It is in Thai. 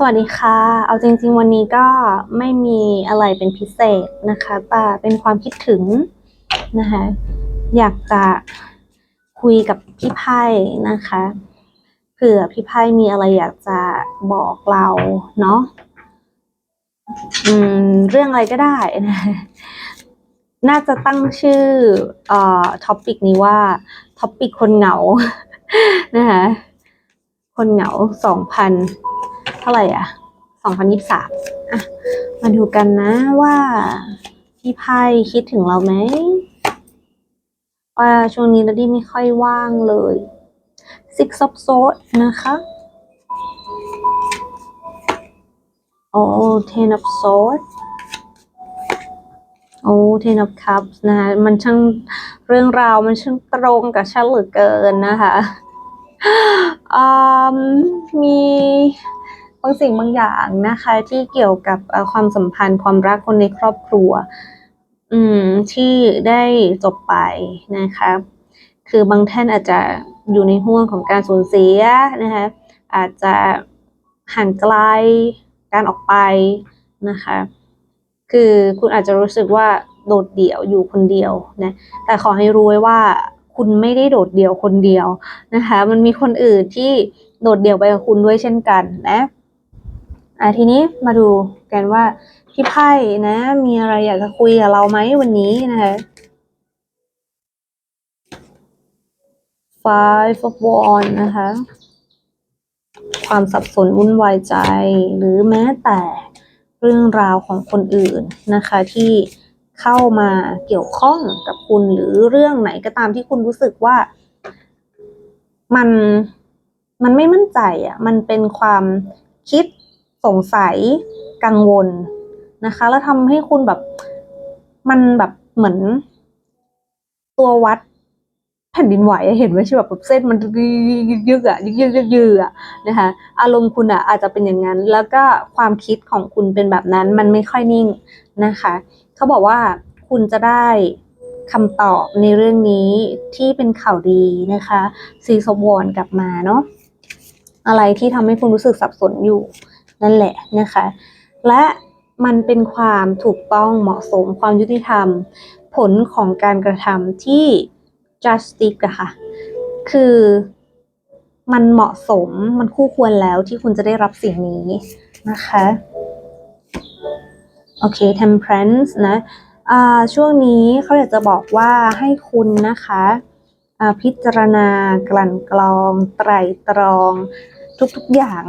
สวัสดีค่ะ เอาจริงๆวันนี้ก็ไม่มีอะไรเป็นพิเศษนะคะแต่เป็นความคิดถึงนะคะ อยากจะคุยกับพี่ไพ่นะคะเผื่อพี่ไพ่มีอะไรอยากจะบอกเราเนาะอืม เรื่องอะไรก็ได้นะ น่าจะตั้งชื่อเอ่อท็อปิกนี้ว่าท็อปิกคนเหงานะคะคนเหงาสองพัน ท่าไหร่อะสองพันยี่สามอะ มาดูกันนะว่าพี่ไพ่คิดถึงเราไหมว่าช่วงนี้นาดี้ไม่ค่อยว่างเลย Six of Swords นะคะ โอ้ Ten of Swords โอ้ Ten of Cups นะคะมันช่างเรื่องราวมันช่างตรงกับฉันเหลือเกินนะคะอืมมีางสิ่งบางอย่างนะคะ ที่เกี่ยวกับความสัมพันธ์ความรักคนในครอบครัว อืมที่ได้จบไปนะคะ คือบางท่านอาจจะอยู่ในห่วงของการสูญเสียนะคะอาจจะห่างไกลการออกไปนะคะ คือคุณอาจจะรู้สึกว่าโดดเดี่ยวอยู่คนเดียวนะ แต่ขอให้รู้ไว้ว่าคุณไม่ได้โดดเดี่ยวคนเดียวนะคะ มันมีคนอื่นที่โดดเดี่ยวไปกับคุณด้วยเช่นกันนะ อะทีนี้มาดูกันว่าพี่ไพ่นะ มีอะไรอยากจะคุยกับเราไหมวันนี้นะคะ Five of Wands นะคะ ความสับสนวุ่นวายใจ หรือแม้แต่เรื่องราวของคนอื่นนะคะ ที่เข้ามาเกี่ยวข้องกับคุณหรือเรื่องไหนก็ตามที่คุณรู้สึกว่า มันมันไม่มั่นใจอะ มันเป็นความคิด สงสัยกังวลนะคะ แล้วทำให้คุณแบบมันแบบเหมือน ตัววัดแผ่นดินไหวเห็นไหมใช่แบบเส้นมันยึกๆอะยึกๆยึกๆอะนะคะ อารมณ์คุณอะอาจจะเป็นอย่างนั้น แล้วก็ความคิดของคุณเป็นแบบนั้น มันไม่ค่อยนิ่งนะคะ เขาบอกว่าคุณจะได้คำตอบในเรื่องนี้ที่เป็นข่าวดีนะคะซีซบวนกลับมาเนาะอะไรที่ทำให้คุณรู้สึกสับสนอยู่ นั่นแหละนะคะ และมันเป็นความถูกต้องเหมาะสมความยุติธรรม ผลของการกระทำที่ justice อะค่ะคือมันเหมาะสมมันคู่ควรแล้วที่คุณจะได้รับสิ่งนี้นะคะโอเค temperance นะช่วงนี้เขาอยากจะบอกว่าให้คุณนะคะพิจารณากลั่นกรอง ไตรตรองทุกๆอย่าง